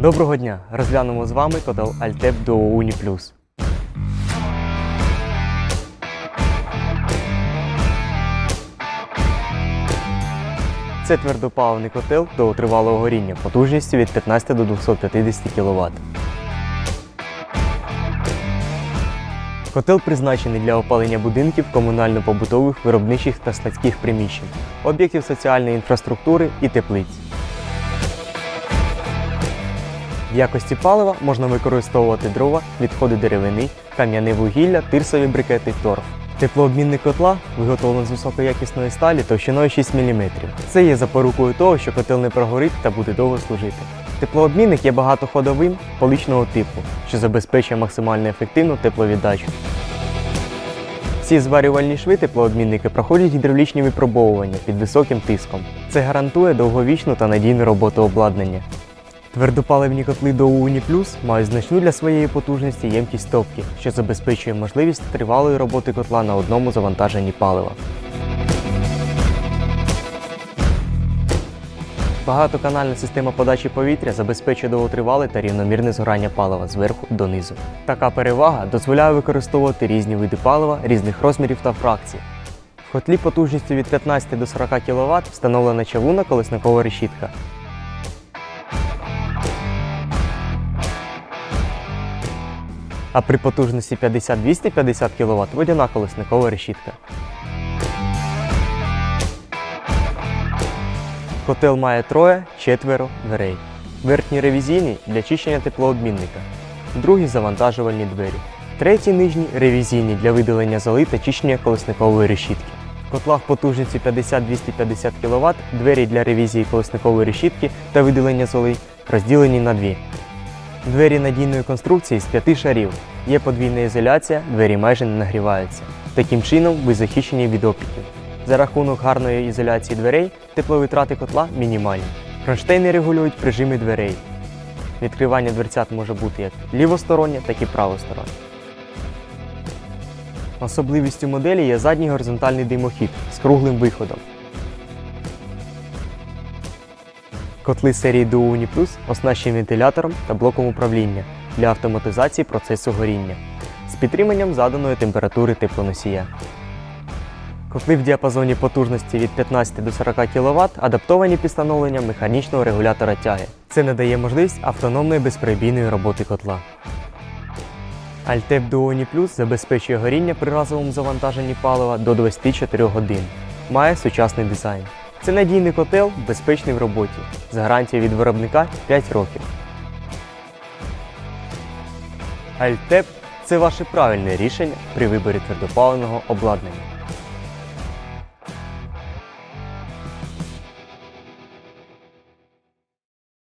Доброго дня! Розглянемо з вами котел Altep Duo Uni. Це твердопаливний котел довготривалого горіння потужністю від 15 до 250 кВт. Котел призначений для опалення будинків, комунально-побутових, виробничих та складських приміщень, об'єктів соціальної інфраструктури і теплиць. В якості палива можна використовувати дрова, відходи деревини, кам'яне вугілля, тирсові брикети, торф. Теплообмінник котла виготовлено з високоякісної сталі товщиною 6 мм. Це є запорукою того, що котел не прогорить та буде довго служити. Теплообмінник є багатоходовим поличного типу, що забезпечує максимально ефективну тепловіддачу. Всі зварювальні шви теплообмінники проходять гідравлічні випробовування під високим тиском. Це гарантує довговічну та надійну роботу обладнання. Твердопаливні котли до Uni Plus мають значну для своєї потужності ємкість топки, що забезпечує можливість тривалої роботи котла на одному завантаженні палива. Багатоканальна система подачі повітря забезпечує довготривале та рівномірне згорання палива зверху донизу. Така перевага дозволяє використовувати різні види палива різних розмірів та фракцій. В котлі потужністю від 15 до 40 кВт встановлена чавунна колесникова решітка, а при потужності 50-250 кВт водяна колесникова решітка. Котел має троє, четверо дверей. Верхній ревізійний для чищення теплообмінника, другий завантажувальні двері, третій нижній ревізійний для видалення золи та чищення колесникової решітки. В котлах потужністю 50-250 кВт двері для ревізії колесникової решітки та видалення золи розділені на дві. Двері надійної конструкції з п'яти шарів. Є подвійна ізоляція, двері майже не нагріваються. Таким чином ви захищені від опіків. За рахунок гарної ізоляції дверей тепловитрати котла мінімальні. Кронштейни регулюють прижими дверей. Відкривання дверцят може бути як лівостороннє, так і правостороннє. Особливістю моделі є задній горизонтальний димохід з круглим виходом. Котли серії Duo Uni Plus оснащені вентилятором та блоком управління для автоматизації процесу горіння з підтриманням заданої температури теплоносія. Котли в діапазоні потужності від 15 до 40 кВт адаптовані під встановленням механічного регулятора тяги. Це надає можливість автономної безперебійної роботи котла. Altep Duo Uni Plus забезпечує горіння при разовому завантаженні палива до 24 годин. Має сучасний дизайн. Це надійний котел, безпечний в роботі, з гарантією від виробника 5 років. Альтеп – це ваше правильне рішення при виборі твердопаленого обладнання.